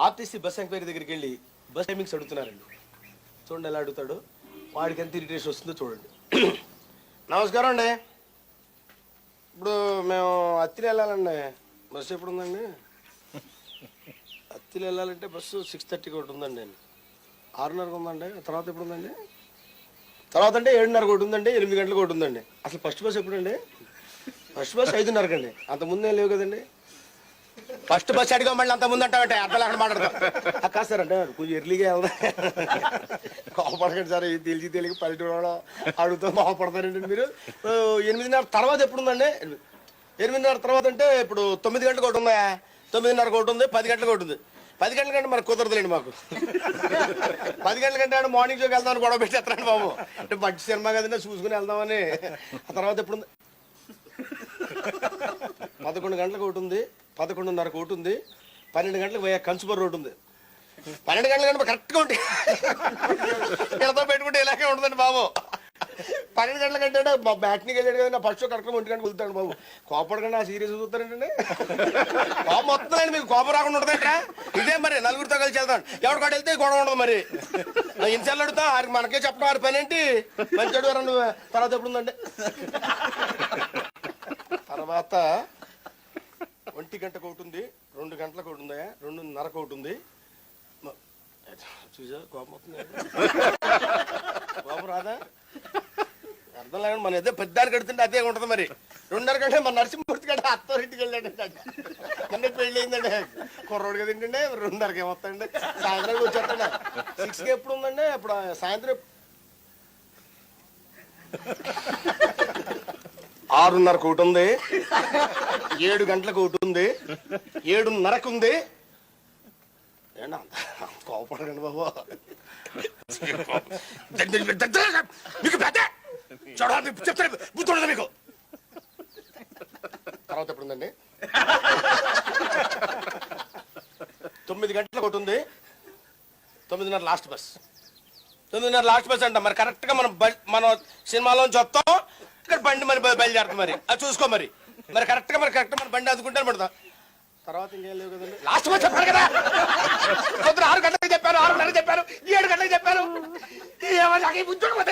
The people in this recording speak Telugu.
ఆర్టీసీ బస్ ఎంక్వైరీ దగ్గరికి వెళ్ళి బస్ టైమింగ్స్ అడుగుతున్నారండి. చూడండి ఎలా అడుగుతాడు. వాడికి ఎంత ఇరిటేషన్ వస్తుందో చూడండి. నమస్కారం అండి. ఇప్పుడు మేము అత్తిలి వెళ్ళాలండి. బస్సు ఎప్పుడు ఉందండి? అత్తిలి వెళ్ళాలంటే బస్సు సిక్స్ థర్టీకి ఒకటి ఉందండి. ఆరున్నరకు ఉందండి. తర్వాత ఎప్పుడు ఉందండి? తర్వాత అంటే ఏడున్నరకు ఒకటి ఉందండి. ఎనిమిది గంటలకు ఒకటి ఉందండి. అసలు ఫస్ట్ బస్ ఎప్పుడండి? ఫస్ట్ బస్ ఐదున్నరకు అండి అంత ముందే లేవు కదండి. ఫస్ట్ బస్ అడిగా మళ్ళీ అంత ముందు అంటావంటే అర్థం లేకుండా మాట్లాడతాం కాదు సార్ అంటే కొంచెం ఎర్లీగా వెళ్దాం కోపడకండి సార్ ఇది తెలిసి తెలియక పల్లెటూరు అడుగుతూ కోపడతారండి మీరు. ఎనిమిదిన్నర తర్వాత ఎప్పుడు ఉందండి ఎనిమిదిన్నర తర్వాత అంటే ఇప్పుడు తొమ్మిది గంటలకు ఒకటి ఉందా? తొమ్మిదిన్నరకు ఒకటి ఉంది పది గంటలకు ఒకటి ఉంది. పది గంటల కంటే మనకు కుదరదులేండి మాకు. పది గంటల కంటే ఆడ మార్నింగ్ షోకి వెళ్దామని గొడవ పెట్టేస్తారండి బాబు. అంటే మంచి సినిమా కదండి చూసుకుని వెళ్దామని. ఆ తర్వాత ఎప్పుడు పదకొండు గంటలకు ఒకటి ఉంది. పదకొండున్నరకు ఒకటి ఉంది. పన్నెండు గంటలకు పోయే కంచుబర్ రోడ్ ఉంది. పన్నెండు గంటల గంట కరెక్ట్గా ఉంటాయి ఇళ్ళతో పెట్టుకుంటే ఇలాగే ఉంటుందండి బాబు. పన్నెండు గంటల కంటే మా బ్యాట్నికి వెళ్ళాడు కదా ఫస్ట్ కరెక్ట్గా ఒంటి గంటకు వెళ్తాడు బాబు. కోపడకండి ఆ సీరియస్ చూస్తారంటే కోపం మొత్తం మీకు కోపం రాకుండా ఉంటుంది ఇక్కడ ఇదే మరి నలుగురితో కలిసి వెళ్తాను. ఎవరు వెళ్తే గొడవ ఉండదు మరి. ఇన్సెల్ అడుగుతా ఆరికి మనకే చెప్పడం వారి పని ఏంటి? మంచి నువ్వు. తర్వాత ఎప్పుడు ఉందండి తర్వాత ఒంటి గంటకు ఒకటి ఉంది రెండు గంటలకు ఒకటి ఉందా రెండున్నరకు ఒకటి ఉంది. చూసా కోపం వస్తుంది. కోపం రాదా? అర్థం లేకుండా మన ఏదో పెద్దానికి కడుతుంటే అదే ఉంటుంది మరి. రెండున్నర గంట మన నరసింహమూర్తి గంట అత్తారింటికి వెళ్ళాడు అన్నీ పెళ్ళి అయిందండి. కుర్రోడు కదా ఏంటంటే రెండున్నరకి ఏమొస్తాయండి సాయంత్రం వచ్చేస్తాడు? సిక్స్కి ఎప్పుడు ఉందండి? ఇప్పుడు సాయంత్రం ఆరున్నరకు ఒకటి ఉంది. ఏడు గంటలకు ఒకటి ఉంది. ఏడున్నరకు ఉంది. కోపడకండి బాబు. మీకు పెద్ద. చెప్తాను బుద్ధి ఉండదు మీకు. తర్వాత ఎప్పుడు ఉందండి? తొమ్మిది గంటలకు ఒకటి ఉంది. తొమ్మిదిన్నర లాస్ట్ బస్. తొమ్మిదిన్నర లాస్ట్ బస్ అంట. మరి కరెక్ట్గా మనం మనం సినిమాలో వస్తాం. ఇక్కడ బండి మరి బయలుదేరుతాం మరి. అది చూసుకో మరి. మరి కరెక్ట్గా మరి కరెక్ట్ మన బండి అందుకుంటే పడతాం. తర్వాత ఇంకేం లేవు కదండి. లాస్ట్ బస్ చెప్పారు కదా. పొద్దున ఆరు గంటలకు చెప్పారు ఆరున్నర చెప్పారు ఏడు గంటలకు చెప్పారు ఏమన్నా ఉద్యోగం ఈ